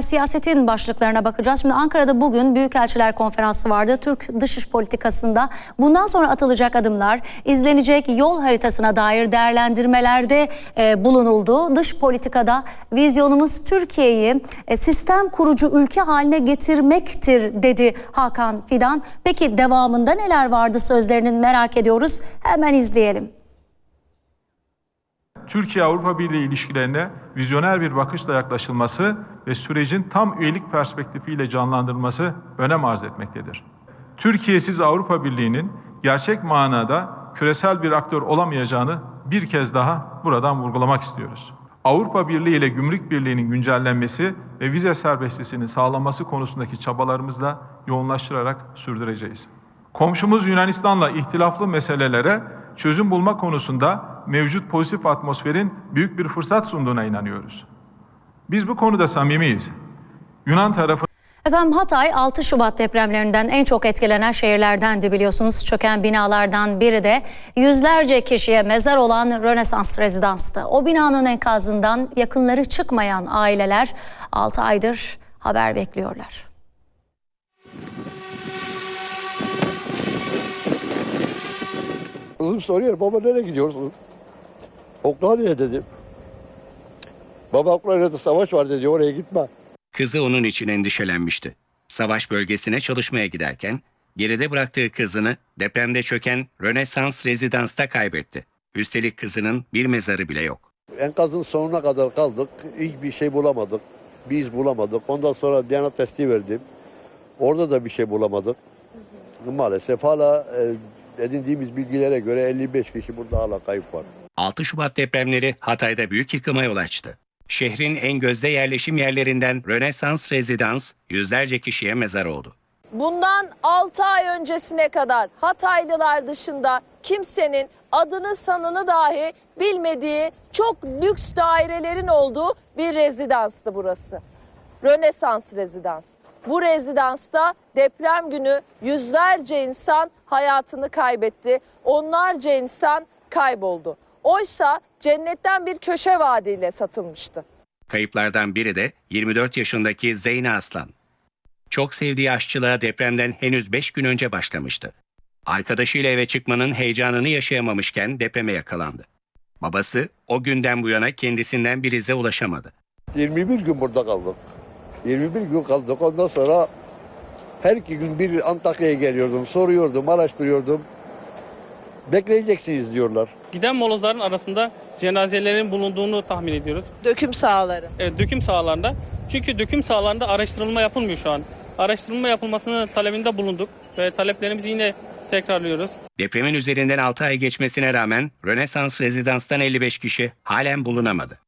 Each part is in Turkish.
Siyasetin başlıklarına bakacağız. Şimdi Ankara'da bugün Büyükelçiler Konferansı vardı. Türk dış politikasında bundan sonra atılacak adımlar, izlenecek yol haritasına dair değerlendirmelerde e, bulunuldu. Dış politikada vizyonumuz Türkiye'yi e, sistem kurucu ülke haline getirmektir dedi Hakan Fidan. Peki devamında neler vardı sözlerinin merak ediyoruz. Hemen izleyelim. Türkiye-Avrupa Birliği ilişkilerine vizyoner bir bakışla yaklaşılması ve sürecin tam üyelik perspektifiyle canlandırılması önem arz etmektedir. Türkiye'siz Avrupa Birliği'nin gerçek manada küresel bir aktör olamayacağını bir kez daha buradan vurgulamak istiyoruz. Avrupa Birliği ile Gümrük Birliği'nin güncellenmesi ve vize serbestliğinin sağlanması konusundaki çabalarımızla yoğunlaştırarak sürdüreceğiz. Komşumuz Yunanistan'la ihtilaflı meselelere çözüm bulma konusunda mevcut pozitif atmosferin büyük bir fırsat sunduğuna inanıyoruz. Biz bu konuda samimiyiz. Yunan tarafı Efendim Hatay 6 Şubat depremlerinden en çok etkilenen şehirlerdendi biliyorsunuz. Çöken binalardan biri de yüzlerce kişiye mezar olan Rönesans rezidanstı. O binanın enkazından yakınları çıkmayan aileler 6 aydır haber bekliyorlar. Kızım soruyor baba nereye gidiyorsun? Ukrayna'ya dedim. Baba Ukrayna'da savaş var dedi oraya gitme. Kızı onun için endişelenmişti. Savaş bölgesine çalışmaya giderken geride bıraktığı kızını depremde çöken Rönesans rezidansta kaybetti. Üstelik kızının bir mezarı bile yok. Enkazın sonuna kadar kaldık. Hiçbir şey bulamadık. Bir iz bulamadık. Ondan sonra DNA testi verdim. Orada da bir şey bulamadık. Maalesef hala e, edindiğimiz bilgilere göre 55 kişi burada hala kayıp var. 6 Şubat depremleri Hatay'da büyük yıkıma yol açtı. Şehrin en gözde yerleşim yerlerinden Rönesans rezidans yüzlerce kişiye mezar oldu. Bundan 6 ay öncesine kadar Hataylılar dışında kimsenin adını sanını dahi bilmediği çok lüks dairelerin olduğu bir rezidanstı burası. Rönesans rezidans. Bu rezidansta deprem günü yüzlerce insan hayatını kaybetti. Onlarca insan kayboldu. Oysa cennetten bir köşe vaadiyle satılmıştı. Kayıplardan biri de 24 yaşındaki Zeyne Aslan. Çok sevdiği aşçılığa depremden henüz 5 gün önce başlamıştı. Arkadaşıyla eve çıkmanın heyecanını yaşayamamışken depreme yakalandı. Babası o günden bu yana kendisinden bir ize ulaşamadı. 21 gün burada kaldık. 21 gün kaldık. Ondan sonra her iki gün bir Antakya'ya geliyordum, soruyordum, araştırıyordum. Bekleyeceksiniz diyorlar. Giden molozların arasında cenazelerin bulunduğunu tahmin ediyoruz. Döküm sahaları. Evet, döküm sahalarında. Çünkü döküm sahalarında araştırılma yapılmıyor şu an. Araştırılma yapılmasını talebinde bulunduk ve taleplerimizi yine tekrarlıyoruz. Depremin üzerinden 6 ay geçmesine rağmen Rönesans rezidanstan 55 kişi halen bulunamadı.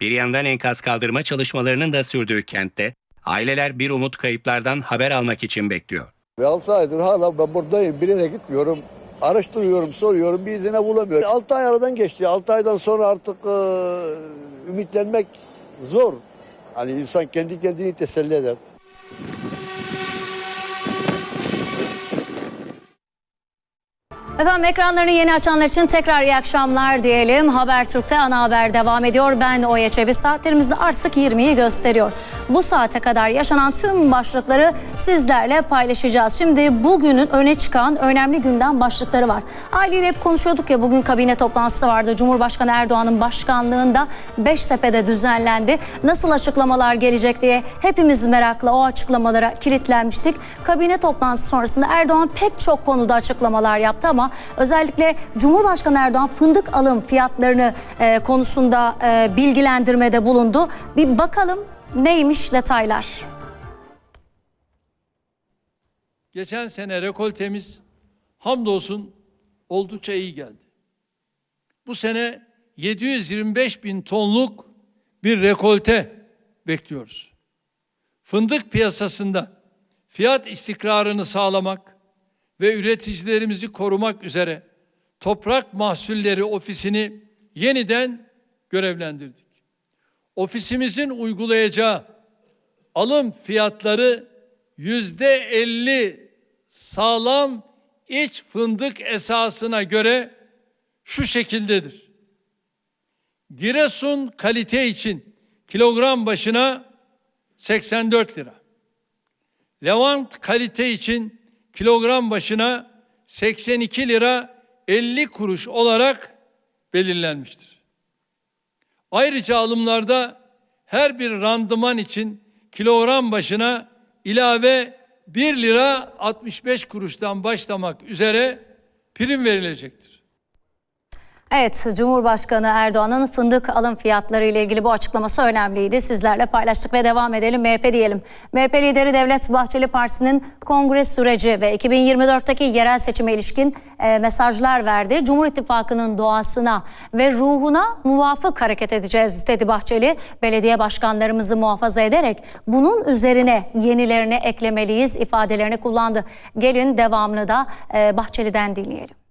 Bir yandan enkaz kaldırma çalışmalarının da sürdüğü kentte aileler bir umut kayıplardan haber almak için bekliyor. Ve 6 aydır hala ben buradayım. Bir yere gitmiyorum. Araştırıyorum, soruyorum. Bir izine bulamıyorum. 6 ay aradan geçti. 6 aydan sonra artık e, ümitlenmek zor. Hani insan kendi kendini teselli eder. Efendim ekranlarını yeni açanlar için tekrar iyi akşamlar diyelim. Habertürk'te ana haber devam ediyor. Ben Oya Çebi. Saatlerimizde artık 20'yi gösteriyor. Bu saate kadar yaşanan tüm başlıkları sizlerle paylaşacağız. Şimdi bugünün öne çıkan önemli gündem başlıkları var. Aileyle hep konuşuyorduk ya bugün kabine toplantısı vardı. Cumhurbaşkanı Erdoğan'ın başkanlığında Beştepe'de düzenlendi. Nasıl açıklamalar gelecek diye hepimiz merakla o açıklamalara kilitlenmiştik. Kabine toplantısı sonrasında Erdoğan pek çok konuda açıklamalar yaptı ama özellikle Cumhurbaşkanı Erdoğan fındık alım fiyatlarını e, konusunda e, bilgilendirmede bulundu. Bir bakalım neymiş detaylar. Geçen sene rekoltemiz hamdolsun oldukça iyi geldi. Bu sene 725 bin tonluk bir rekolte bekliyoruz. Fındık piyasasında fiyat istikrarını sağlamak ve üreticilerimizi korumak üzere Toprak Mahsulleri Ofisini yeniden görevlendirdik. Ofisimizin uygulayacağı alım fiyatları yüzde elli sağlam iç fındık esasına göre şu şekildedir. Giresun kalite için kilogram başına 84 lira. Levant kalite için kilogram başına 82 lira 50 kuruş olarak belirlenmiştir. Ayrıca alımlarda her bir randıman için kilogram başına ilave 1 lira 65 kuruştan başlamak üzere prim verilecektir. Evet, Cumhurbaşkanı Erdoğan'ın fındık alım fiyatları ile ilgili bu açıklaması önemliydi. Sizlerle paylaştık ve devam edelim. MHP diyelim. MHP lideri Devlet Bahçeli Partisi'nin kongre süreci ve 2024'teki yerel seçime ilişkin e, mesajlar verdi. Cumhur İttifakı'nın doğasına ve ruhuna muvafık hareket edeceğiz dedi Bahçeli. Belediye başkanlarımızı muhafaza ederek bunun üzerine yenilerini eklemeliyiz ifadelerini kullandı. Gelin devamını da e, Bahçeli'den dinleyelim.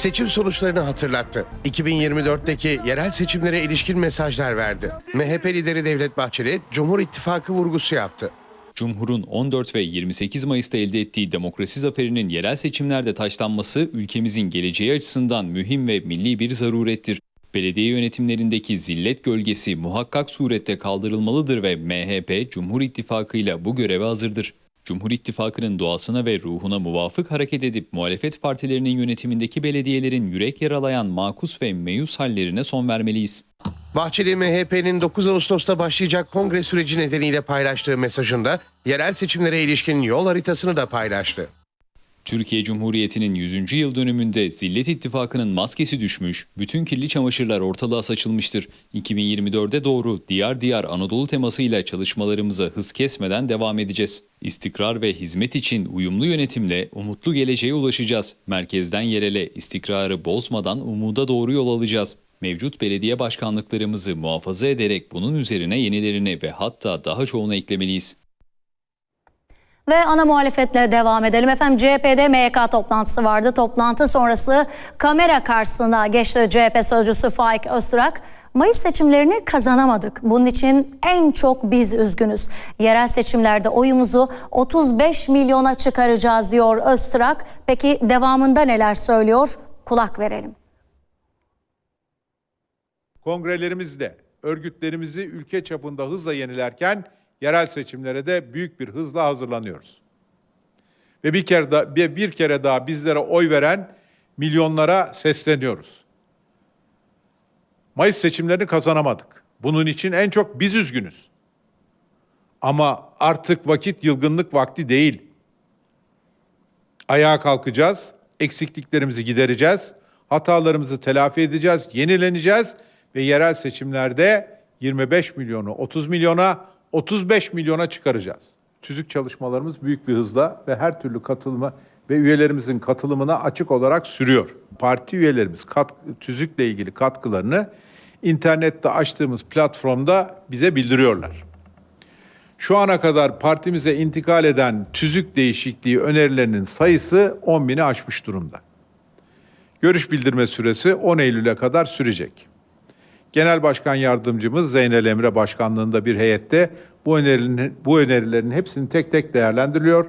Seçim sonuçlarını hatırlattı. 2024'teki yerel seçimlere ilişkin mesajlar verdi. MHP lideri Devlet Bahçeli, Cumhur İttifakı vurgusu yaptı. Cumhur'un 14 ve 28 Mayıs'ta elde ettiği demokrasi zaferinin yerel seçimlerde taşlanması ülkemizin geleceği açısından mühim ve milli bir zarurettir. Belediye yönetimlerindeki zillet gölgesi muhakkak surette kaldırılmalıdır ve MHP Cumhur İttifakı ile bu göreve hazırdır. Cumhur İttifakı'nın doğasına ve ruhuna muvafık hareket edip muhalefet partilerinin yönetimindeki belediyelerin yürek yaralayan makus ve meyus hallerine son vermeliyiz. Bahçeli MHP'nin 9 Ağustos'ta başlayacak kongre süreci nedeniyle paylaştığı mesajında yerel seçimlere ilişkin yol haritasını da paylaştı. Türkiye Cumhuriyeti'nin 100. yıl dönümünde Zillet İttifakı'nın maskesi düşmüş, bütün kirli çamaşırlar ortalığa saçılmıştır. 2024'e doğru diyar diyar Anadolu temasıyla çalışmalarımıza hız kesmeden devam edeceğiz. İstikrar ve hizmet için uyumlu yönetimle umutlu geleceğe ulaşacağız. Merkezden yerele istikrarı bozmadan umuda doğru yol alacağız. Mevcut belediye başkanlıklarımızı muhafaza ederek bunun üzerine yenilerini ve hatta daha çoğunu eklemeliyiz. Ve ana muhalefetle devam edelim. Efendim CHP'de MYK toplantısı vardı. Toplantı sonrası kamera karşısına geçti CHP sözcüsü Faik Öztürk. Mayıs seçimlerini kazanamadık. Bunun için en çok biz üzgünüz. Yerel seçimlerde oyumuzu 35 milyona çıkaracağız diyor Öztürk. Peki devamında neler söylüyor? Kulak verelim. Kongrelerimizde örgütlerimizi ülke çapında hızla yenilerken yerel seçimlere de büyük bir hızla hazırlanıyoruz. Ve bir kere daha, bir, kere daha bizlere oy veren milyonlara sesleniyoruz. Mayıs seçimlerini kazanamadık. Bunun için en çok biz üzgünüz. Ama artık vakit yılgınlık vakti değil. Ayağa kalkacağız, eksikliklerimizi gidereceğiz, hatalarımızı telafi edeceğiz, yenileneceğiz ve yerel seçimlerde 25 milyonu 30 milyona, 35 milyona çıkaracağız. Tüzük çalışmalarımız büyük bir hızla ve her türlü katılımı ve üyelerimizin katılımına açık olarak sürüyor. Parti üyelerimiz kat, tüzükle ilgili katkılarını internette açtığımız platformda bize bildiriyorlar. Şu ana kadar partimize intikal eden tüzük değişikliği önerilerinin sayısı 10 bini aşmış durumda. Görüş bildirme süresi 10 Eylül'e kadar sürecek. Genel Başkan Yardımcımız Zeynel Emre Başkanlığında bir heyette bu önerilerin, bu önerilerin hepsini tek tek değerlendiriliyor.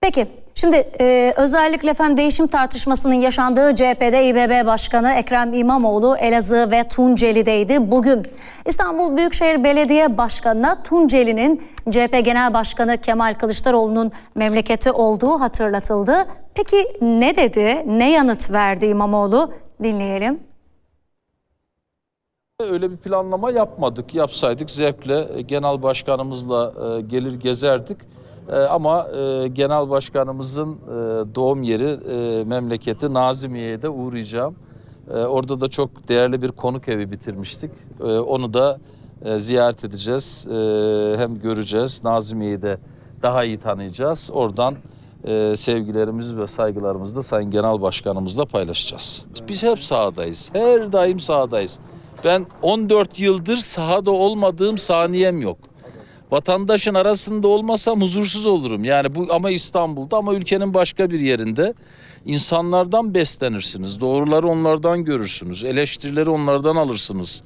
Peki şimdi e, özellikle efendim değişim tartışmasının yaşandığı CHP'de İBB Başkanı Ekrem İmamoğlu Elazığ ve Tunceli'deydi bugün. İstanbul Büyükşehir Belediye Başkanı'na Tunceli'nin CHP Genel Başkanı Kemal Kılıçdaroğlu'nun memleketi olduğu hatırlatıldı. Peki ne dedi, ne yanıt verdi İmamoğlu? Dinleyelim. Öyle bir planlama yapmadık. Yapsaydık zevkle e, genel başkanımızla e, gelir gezerdik. E, Ama genel başkanımızın doğum yeri memleketi Nazimiye'ye de uğrayacağım. Orada da çok değerli bir konuk evi bitirmiştik. Onu da ziyaret edeceğiz. Hem göreceğiz. Nazimiye'yi de daha iyi tanıyacağız. Oradan e, sevgilerimizi ve saygılarımızı da Sayın Genel Başkanımızla paylaşacağız. Biz hep sahadayız. Her daim sahadayız. Ben 14 yıldır sahada olmadığım saniyem yok. Vatandaşın arasında olmasam huzursuz olurum. Yani bu ama İstanbul'da ama ülkenin başka bir yerinde insanlardan beslenirsiniz. Doğruları onlardan görürsünüz. Eleştirileri onlardan alırsınız.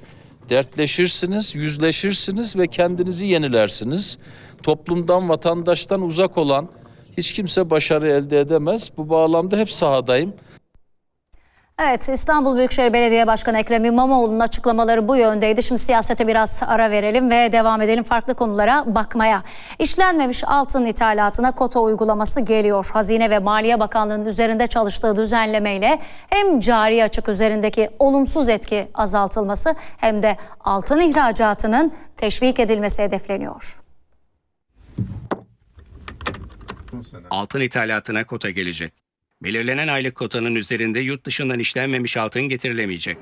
Dertleşirsiniz, yüzleşirsiniz ve kendinizi yenilersiniz. Toplumdan, vatandaştan uzak olan hiç kimse başarı elde edemez. Bu bağlamda hep sahadayım. Evet İstanbul Büyükşehir Belediye Başkanı Ekrem İmamoğlu'nun açıklamaları bu yöndeydi. Şimdi siyasete biraz ara verelim ve devam edelim farklı konulara bakmaya. İşlenmemiş altın ithalatına kota uygulaması geliyor. Hazine ve Maliye Bakanlığı'nın üzerinde çalıştığı düzenlemeyle hem cari açık üzerindeki olumsuz etki azaltılması hem de altın ihracatının teşvik edilmesi hedefleniyor. Altın ithalatına kota gelecek. Belirlenen aylık kotanın üzerinde yurt dışından işlenmemiş altın getirilemeyecek.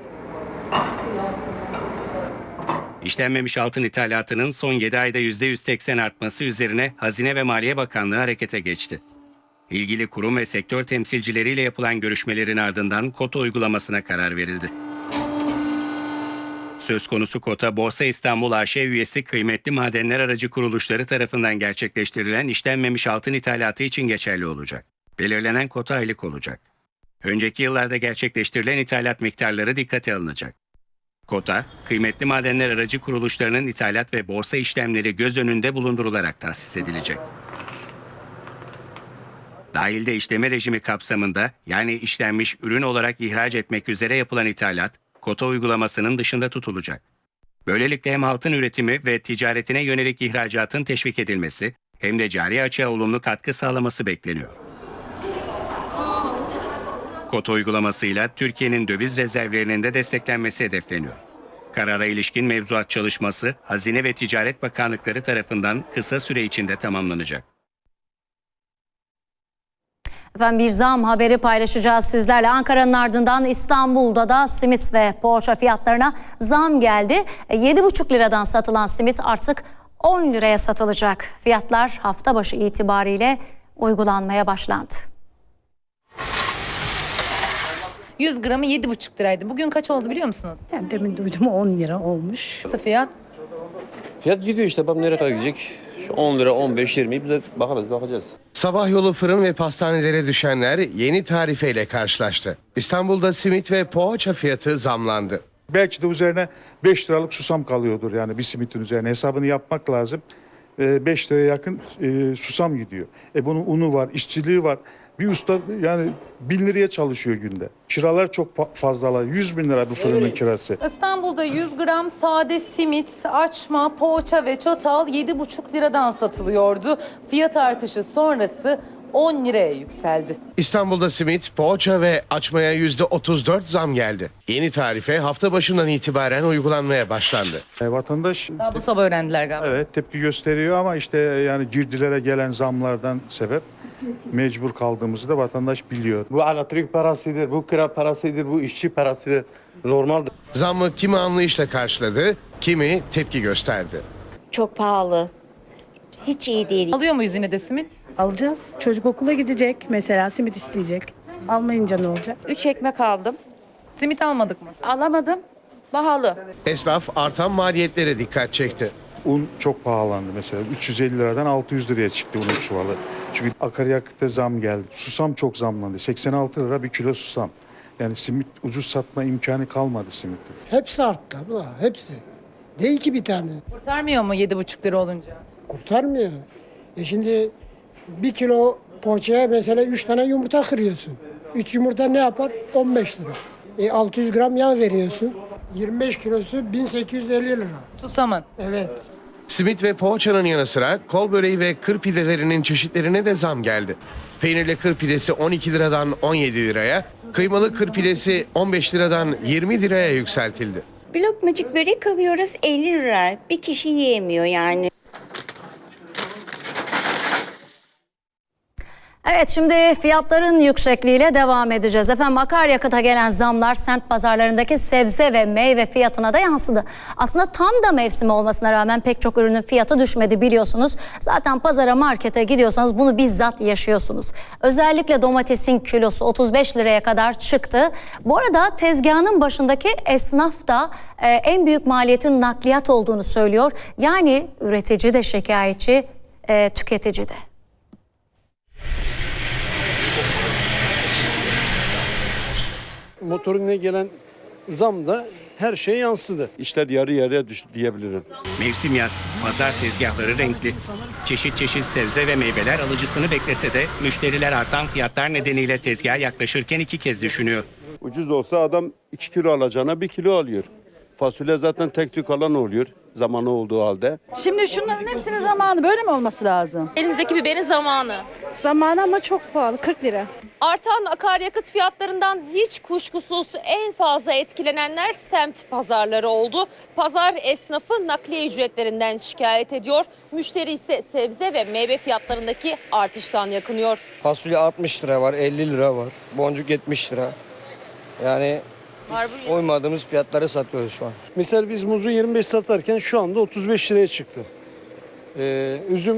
İşlenmemiş altın ithalatının son 7 ayda %180 artması üzerine Hazine ve Maliye Bakanlığı harekete geçti. İlgili kurum ve sektör temsilcileriyle yapılan görüşmelerin ardından kota uygulamasına karar verildi. Söz konusu kota Borsa İstanbul AŞ üyesi kıymetli madenler aracı kuruluşları tarafından gerçekleştirilen işlenmemiş altın ithalatı için geçerli olacak. Belirlenen kota aylık olacak. Önceki yıllarda gerçekleştirilen ithalat miktarları dikkate alınacak. Kota, kıymetli madenler aracı kuruluşlarının ithalat ve borsa işlemleri göz önünde bulundurularak tahsis edilecek. Dahilde işleme rejimi kapsamında yani işlenmiş ürün olarak ihraç etmek üzere yapılan ithalat, kota uygulamasının dışında tutulacak. Böylelikle hem altın üretimi ve ticaretine yönelik ihracatın teşvik edilmesi hem de cari açığa olumlu katkı sağlaması bekleniyor. Kota uygulamasıyla Türkiye'nin döviz rezervlerinin de desteklenmesi hedefleniyor. Karara ilişkin mevzuat çalışması Hazine ve Ticaret Bakanlıkları tarafından kısa süre içinde tamamlanacak. Efendim bir zam haberi paylaşacağız sizlerle. Ankara'nın ardından İstanbul'da da simit ve poğaça fiyatlarına zam geldi. E, 7,5 liradan satılan simit artık 10 liraya satılacak. Fiyatlar hafta başı itibariyle uygulanmaya başlandı. 100 gramı 7,5 liraydı. Bugün kaç oldu biliyor musunuz? Ben demin duydum 10 lira olmuş. Nasıl fiyat? Fiyat gidiyor işte bakalım nereye kadar gidecek. Şu 10 lira 15 20 bir de bakarız bakacağız. Sabah yolu fırın ve pastanelere düşenler yeni tarifeyle karşılaştı. İstanbul'da simit ve poğaça fiyatı zamlandı. Belki de üzerine 5 liralık susam kalıyordur yani bir simitin üzerine hesabını yapmak lazım. 5 liraya yakın e, susam gidiyor. E bunun unu var, işçiliği var. Bir usta yani 1000 liraya çalışıyor günde. Kiralar çok fa- fazlalar. 100 bin lira bu fırının kirası. İstanbul'da 100 gram sade simit, açma, poğaça ve çatal 7,5 liradan satılıyordu. Fiyat artışı sonrası 10 liraya yükseldi. İstanbul'da simit, poğaça ve açmaya %34 zam geldi. Yeni tarife hafta başından itibaren uygulanmaya başlandı. E, vatandaş Daha bu sabah öğrendiler galiba. evet tepki gösteriyor ama işte yani girdilere gelen zamlardan sebep mecbur kaldığımızı da vatandaş biliyor. Bu elektrik parasıdır, bu kira parasıdır, bu işçi parasıdır. Normaldir. Zammı kimi anlayışla karşıladı, kimi tepki gösterdi. Çok pahalı. Hiç iyi değil. Alıyor muyuz yine de simit? Alacağız. Çocuk okula gidecek mesela simit isteyecek. Almayınca ne olacak? 3 ekmek aldım. Simit almadık mı? Alamadım. Pahalı. Esnaf artan maliyetlere dikkat çekti. Un çok pahalandı mesela. 350 liradan 600 liraya çıktı unun çuvalı. Çünkü akaryakıta zam geldi. Susam çok zamlandı. 86 lira bir kilo susam. Yani simit ucuz satma imkanı kalmadı simitin. Hepsi arttı abla. Hepsi. Değil ki bir tane. Kurtarmıyor mu 7,5 lira olunca? Kurtarmıyor. E şimdi bir kilo poğaçaya mesela 3 tane yumurta kırıyorsun. 3 yumurta ne yapar? 15 lira. E 600 gram yağ veriyorsun. 25 kilosu 1850 lira. Susamın. Evet. Simit ve poğaçanın yanı sıra kol böreği ve kır pidelerinin çeşitlerine de zam geldi. Peynirli kır pidesi 12 liradan 17 liraya, kıymalı kır pidesi 15 liradan 20 liraya yükseltildi. Bir lokmacık börek alıyoruz 50 lira. Bir kişi yiyemiyor yani. Evet şimdi fiyatların yüksekliğiyle devam edeceğiz. Efendim akaryakıta gelen zamlar semt pazarlarındaki sebze ve meyve fiyatına da yansıdı. Aslında tam da mevsimi olmasına rağmen pek çok ürünün fiyatı düşmedi biliyorsunuz. Zaten pazara markete gidiyorsanız bunu bizzat yaşıyorsunuz. Özellikle domatesin kilosu 35 liraya kadar çıktı. Bu arada tezgahın başındaki esnaf da e, en büyük maliyetin nakliyat olduğunu söylüyor. Yani üretici de şikayetçi, e, tüketici de. Motorine gelen zam da her şey yansıdı. İşler yarı yarıya düştü diyebilirim. Mevsim yaz, pazar tezgahları renkli. Çeşit çeşit sebze ve meyveler alıcısını beklese de müşteriler artan fiyatlar nedeniyle tezgaha yaklaşırken iki kez düşünüyor. Ucuz olsa adam 2 kilo alacağına 1 kilo alıyor. Fasulye zaten tek tük alan oluyor zamanı olduğu halde. Şimdi şunların hepsinin zamanı böyle mi olması lazım? Elinizdeki biberin zamanı. Zamanı ama çok pahalı 40 lira. Artan akaryakıt fiyatlarından hiç kuşkusuz en fazla etkilenenler semt pazarları oldu. Pazar esnafı nakliye ücretlerinden şikayet ediyor. Müşteri ise sebze ve meyve fiyatlarındaki artıştan yakınıyor. Fasulye 60 lira var, 50 lira var. Boncuk 70 lira. Yani uymadığımız fiyatları satıyoruz şu an. Mesela biz muzu 25 satarken şu anda 35 liraya çıktı. Ee, üzüm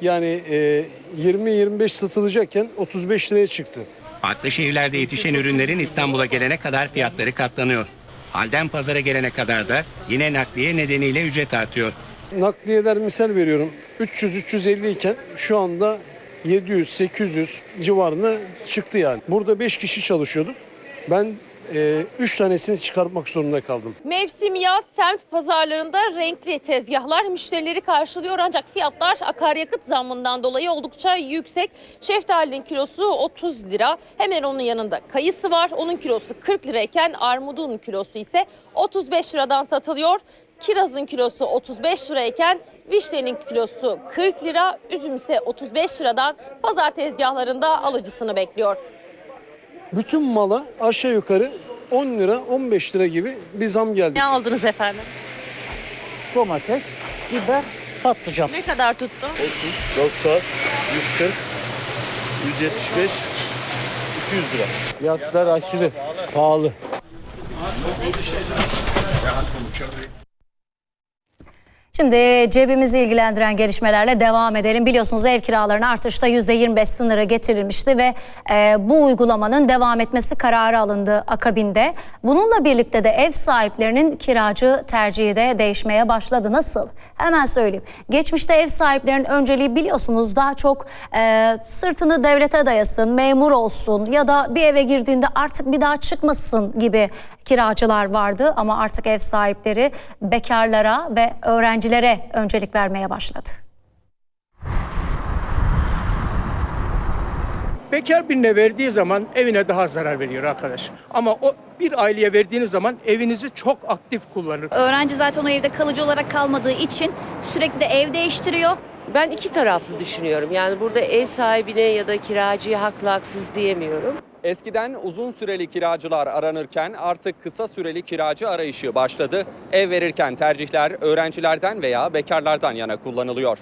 yani e, 20-25 satılacakken 35 liraya çıktı. Farklı şehirlerde yetişen ürünlerin İstanbul'a gelene kadar fiyatları katlanıyor. Halden pazara gelene kadar da yine nakliye nedeniyle ücret artıyor. Nakliyeler misal veriyorum 300-350 iken şu anda 700-800 civarına çıktı yani. Burada 5 kişi çalışıyorduk. Ben 3 tanesini çıkartmak zorunda kaldım. Mevsim yaz semt pazarlarında renkli tezgahlar müşterileri karşılıyor ancak fiyatlar akaryakıt zammından dolayı oldukça yüksek. Şeftalinin kilosu 30 lira. Hemen onun yanında kayısı var. Onun kilosu 40 lirayken armudun kilosu ise 35 liradan satılıyor. Kirazın kilosu 35 lirayken vişnenin kilosu 40 lira, üzüm ise 35 liradan pazar tezgahlarında alıcısını bekliyor. Bütün mala aşağı yukarı 10 lira 15 lira gibi bir zam geldi. Ne aldınız efendim? Domates, biber, patlıcan. Ne kadar tuttu? 90, 140, 175, 200 lira. Fiyatlar aşırı pahalı. Şimdi cebimizi ilgilendiren gelişmelerle devam edelim. Biliyorsunuz ev kiralarının artışta %25 sınırı getirilmişti ve e, bu uygulamanın devam etmesi kararı alındı akabinde. Bununla birlikte de ev sahiplerinin kiracı tercihi de değişmeye başladı. Nasıl? Hemen söyleyeyim. Geçmişte ev sahiplerinin önceliği biliyorsunuz daha çok e, sırtını devlete dayasın, memur olsun ya da bir eve girdiğinde artık bir daha çıkmasın gibi kiracılar vardı ama artık ev sahipleri bekarlara ve öğrencilere öncelik vermeye başladı. Bekar birine verdiği zaman evine daha zarar veriyor arkadaşım. Ama o bir aileye verdiğiniz zaman evinizi çok aktif kullanır. Öğrenci zaten o evde kalıcı olarak kalmadığı için sürekli de ev değiştiriyor. Ben iki taraflı düşünüyorum. Yani burada ev sahibine ya da kiracıya haklı haksız diyemiyorum. Eskiden uzun süreli kiracılar aranırken artık kısa süreli kiracı arayışı başladı. Ev verirken tercihler öğrencilerden veya bekarlardan yana kullanılıyor.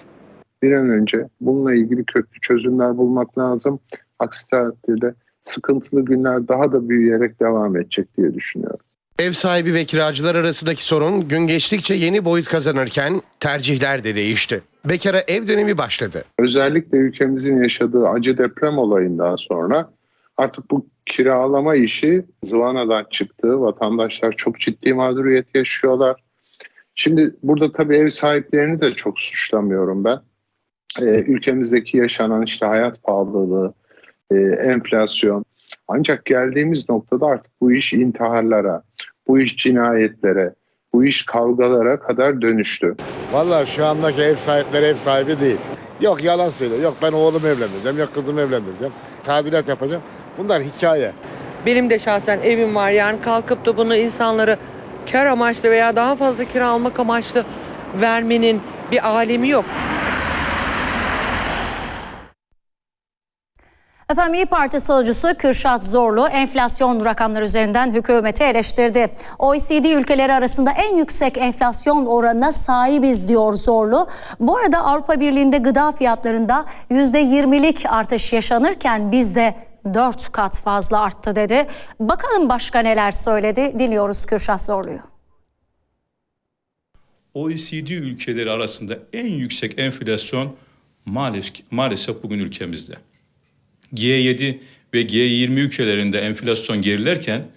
Bir an önce bununla ilgili köklü çözümler bulmak lazım. Aksi takdirde sıkıntılı günler daha da büyüyerek devam edecek diye düşünüyorum. Ev sahibi ve kiracılar arasındaki sorun gün geçtikçe yeni boyut kazanırken tercihler de değişti. Bekara ev dönemi başladı. Özellikle ülkemizin yaşadığı acı deprem olayından sonra artık bu kiralama işi zıvanadan çıktı. Vatandaşlar çok ciddi mağduriyet yaşıyorlar. Şimdi burada tabii ev sahiplerini de çok suçlamıyorum ben. Ee, ülkemizdeki yaşanan işte hayat pahalılığı, e, enflasyon. Ancak geldiğimiz noktada artık bu iş intiharlara, bu iş cinayetlere, bu iş kavgalara kadar dönüştü. Vallahi şu andaki ev sahipleri ev sahibi değil. Yok yalan söylüyor. Yok ben oğlumu evlendireceğim. Yok kızımı evlendireceğim. Tadilat yapacağım. Bunlar hikaye. Benim de şahsen evim var. Yani kalkıp da bunu insanlara kar amaçlı veya daha fazla kira almak amaçlı vermenin bir alemi yok. Efendim İyi Parti sözcüsü Kürşat Zorlu enflasyon rakamları üzerinden hükümeti eleştirdi. OECD ülkeleri arasında en yüksek enflasyon oranına sahibiz diyor Zorlu. Bu arada Avrupa Birliği'nde gıda fiyatlarında %20'lik artış yaşanırken bizde 4 kat fazla arttı dedi. Bakalım başka neler söyledi dinliyoruz Kürşat Zorlu'yu. OECD ülkeleri arasında en yüksek enflasyon maalesef, maalesef bugün ülkemizde. G7 ve G20 ülkelerinde enflasyon gerilerken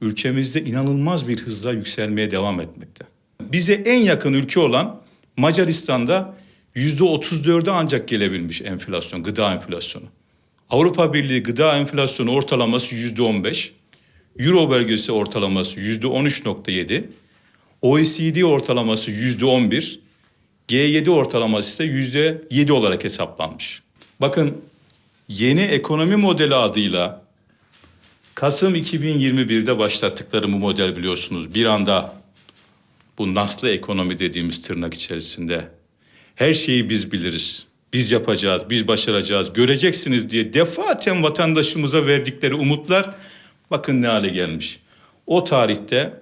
ülkemizde inanılmaz bir hızla yükselmeye devam etmekte. Bize en yakın ülke olan Macaristan'da %34'e ancak gelebilmiş enflasyon, gıda enflasyonu. Avrupa Birliği gıda enflasyonu ortalaması %15, Euro bölgesi ortalaması %13.7, OECD ortalaması %11, G7 ortalaması ise %7 olarak hesaplanmış. Bakın yeni ekonomi modeli adıyla Kasım 2021'de başlattıkları bu model biliyorsunuz bir anda bu naslı ekonomi dediğimiz tırnak içerisinde her şeyi biz biliriz. Biz yapacağız, biz başaracağız, göreceksiniz diye defaten vatandaşımıza verdikleri umutlar bakın ne hale gelmiş. O tarihte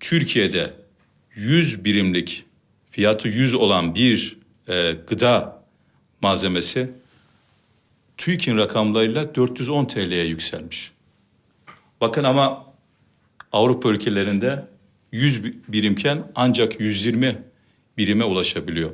Türkiye'de 100 birimlik fiyatı 100 olan bir e, gıda malzemesi TÜİK'in rakamlarıyla 410 TL'ye yükselmiş. Bakın ama Avrupa ülkelerinde 100 bi- birimken ancak 120 birime ulaşabiliyor.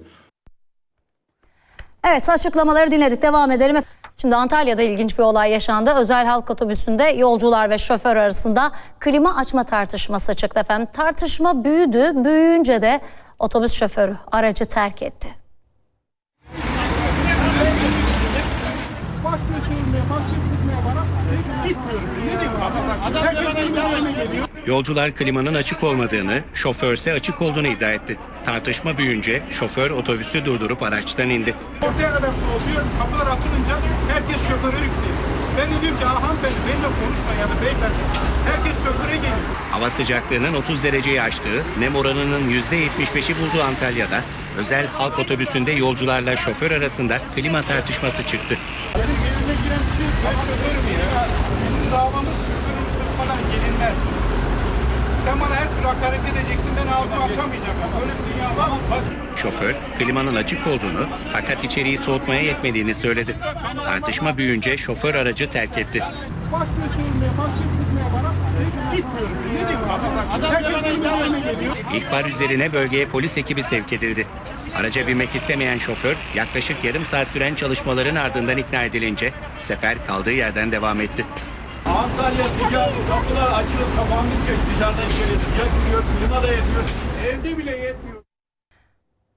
Evet açıklamaları dinledik. Devam edelim. Şimdi Antalya'da ilginç bir olay yaşandı. Özel halk otobüsünde yolcular ve şoför arasında klima açma tartışması çıktı efendim. Tartışma büyüdü. Büyüyünce de otobüs şoförü aracı terk etti. Yolcular klimanın açık olmadığını, şoförse açık olduğunu iddia etti. Tartışma büyüyünce şoför otobüsü durdurup araçtan indi. Ortaya kadar soğutuyor. Kapılar açılınca herkes şoföre yüklüyor. Ben de diyorum ki "Aa, hanımefendi benimle konuşma ya da beyefendi. Herkes şoföre gelir. Hava sıcaklığının 30 dereceyi aştığı, nem oranının %75'i bulduğu Antalya'da özel halk otobüsünde yolcularla şoför arasında klima tartışması çıktı. Benim gözüme giren yok. Ben şoförüm ya. Bizim davamız şoförün sırtmadan gelinmez. Sen bana her türlü hakaret edeceksin. Ben ağzımı açamayacağım. Öyle bir dünya var? Bak. Şoför klimanın açık olduğunu fakat içeriği soğutmaya yetmediğini söyledi. Tartışma büyüyünce şoför aracı terk etti. Başlıyor sormaya, başlıyor gitmeye bana. Gitmiyorum. Ne diyeyim abi? Herkes benim üzerime geliyor. İhbar üzerine bölgeye polis ekibi sevk edildi. Araca binmek istemeyen şoför yaklaşık yarım saat süren çalışmaların ardından ikna edilince sefer kaldığı yerden devam etti. Antalya sıcak, kapılar açılıp kapandıkça dışarıdan içeri sıcak giriyor, klima da yetiyor. Evde bile yetmiyor.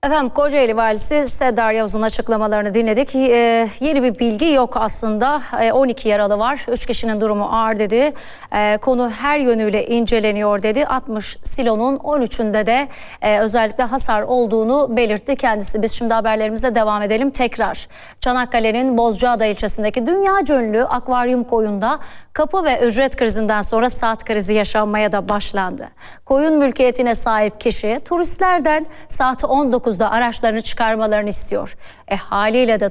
Efendim Kocaeli Valisi Serdar Yavuz'un açıklamalarını dinledik. Ee, yeni bir bilgi yok aslında. Ee, 12 yaralı var. 3 kişinin durumu ağır dedi. Ee, konu her yönüyle inceleniyor dedi. 60 silonun 13'ünde de e, özellikle hasar olduğunu belirtti kendisi. Biz şimdi haberlerimizle devam edelim tekrar. Çanakkale'nin Bozcaada ilçesindeki dünya cönlü akvaryum koyunda kapı ve ücret krizinden sonra saat krizi yaşanmaya da başlandı. Koyun mülkiyetine sahip kişi turistlerden saati 19 2019'da araçlarını çıkarmalarını istiyor. E haliyle de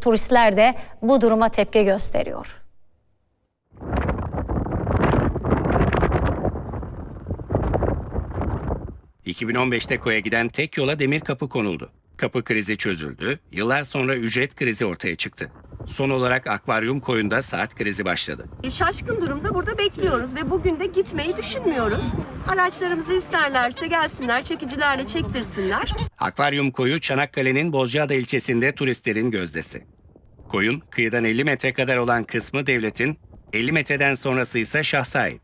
turistler de bu duruma tepki gösteriyor. ...2015'te koya giden tek yola demir kapı konuldu. Kapı krizi çözüldü, yıllar sonra ücret krizi ortaya çıktı. Son olarak akvaryum koyunda saat krizi başladı. Şaşkın durumda burada bekliyoruz ve bugün de gitmeyi düşünmüyoruz. Araçlarımızı isterlerse gelsinler, çekicilerle çektirsinler. Akvaryum koyu Çanakkale'nin Bozcaada ilçesinde turistlerin gözdesi. Koyun kıyıdan 50 metre kadar olan kısmı devletin, 50 metreden sonrası ise şahsa ait.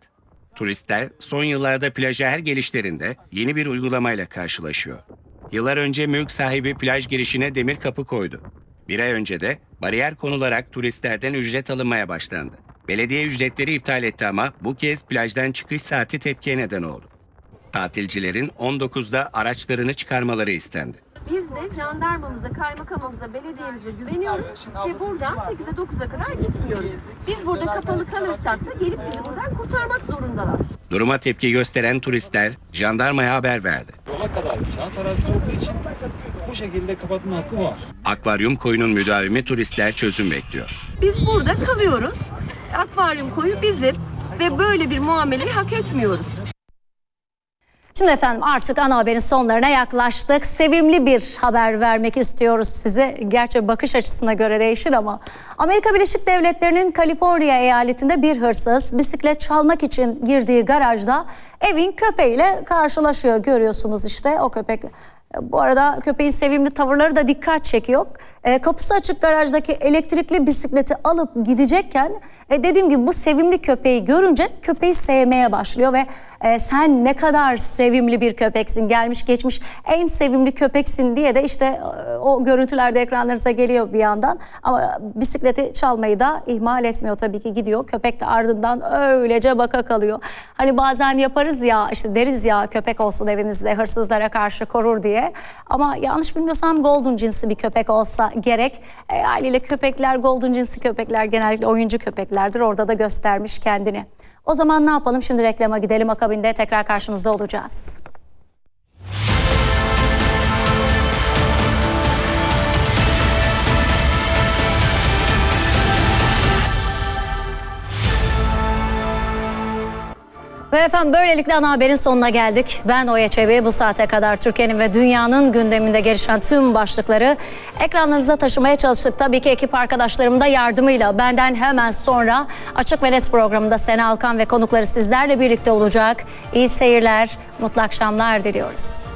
Turistler son yıllarda plaja her gelişlerinde yeni bir uygulamayla karşılaşıyor. Yıllar önce mülk sahibi plaj girişine demir kapı koydu. Bir ay önce de bariyer konularak turistlerden ücret alınmaya başlandı. Belediye ücretleri iptal etti ama bu kez plajdan çıkış saati tepkiye neden oldu. Tatilcilerin 19'da araçlarını çıkarmaları istendi. Biz de jandarmamıza, kaymakamımıza, belediyemize güveniyoruz ve buradan 8'e 9'a kadar gitmiyoruz. Biz burada kapalı kalırsak da gelip bizi buradan kurtarmak zorundalar. Duruma tepki gösteren turistler jandarmaya haber verdi. Yola kadar şans arazisi olduğu için şekilde kapatma hakkı var. Akvaryum koyunun müdavimi turistler çözüm bekliyor. Biz burada kalıyoruz. Akvaryum koyu bizim ve böyle bir muameleyi hak etmiyoruz. Şimdi efendim artık ana haberin sonlarına yaklaştık. Sevimli bir haber vermek istiyoruz size. Gerçi bakış açısına göre değişir ama Amerika Birleşik Devletleri'nin Kaliforniya eyaletinde bir hırsız bisiklet çalmak için girdiği garajda evin köpeğiyle karşılaşıyor. Görüyorsunuz işte o köpek. Bu arada köpeğin sevimli tavırları da dikkat çekiyor. E, kapısı açık garajdaki elektrikli bisikleti alıp gidecekken e, dediğim gibi bu sevimli köpeği görünce köpeği sevmeye başlıyor ve e, sen ne kadar sevimli bir köpeksin gelmiş geçmiş en sevimli köpeksin diye de işte e, o görüntülerde ekranlarınıza geliyor bir yandan ama bisikleti çalmayı da ihmal etmiyor tabii ki gidiyor köpek de ardından öylece baka kalıyor. Hani bazen yaparız ya işte deriz ya köpek olsun evimizde hırsızlara karşı korur diye Ama yanlış bilmiyorsam Golden cinsi bir köpek olsa gerek. E, haliyle köpekler, Golden cinsi köpekler genellikle oyuncu köpeklerdir. Orada da göstermiş kendini. O zaman ne yapalım? Şimdi reklama gidelim. Akabinde tekrar karşınızda olacağız. Ve efendim böylelikle ana haberin sonuna geldik. Ben Oya Çebi. Bu saate kadar Türkiye'nin ve dünyanın gündeminde gelişen tüm başlıkları ekranlarınıza taşımaya çalıştık. Tabii ki ekip arkadaşlarım da yardımıyla benden hemen sonra Açık ve Net programında Sena Alkan ve konukları sizlerle birlikte olacak. İyi seyirler, mutlu akşamlar diliyoruz.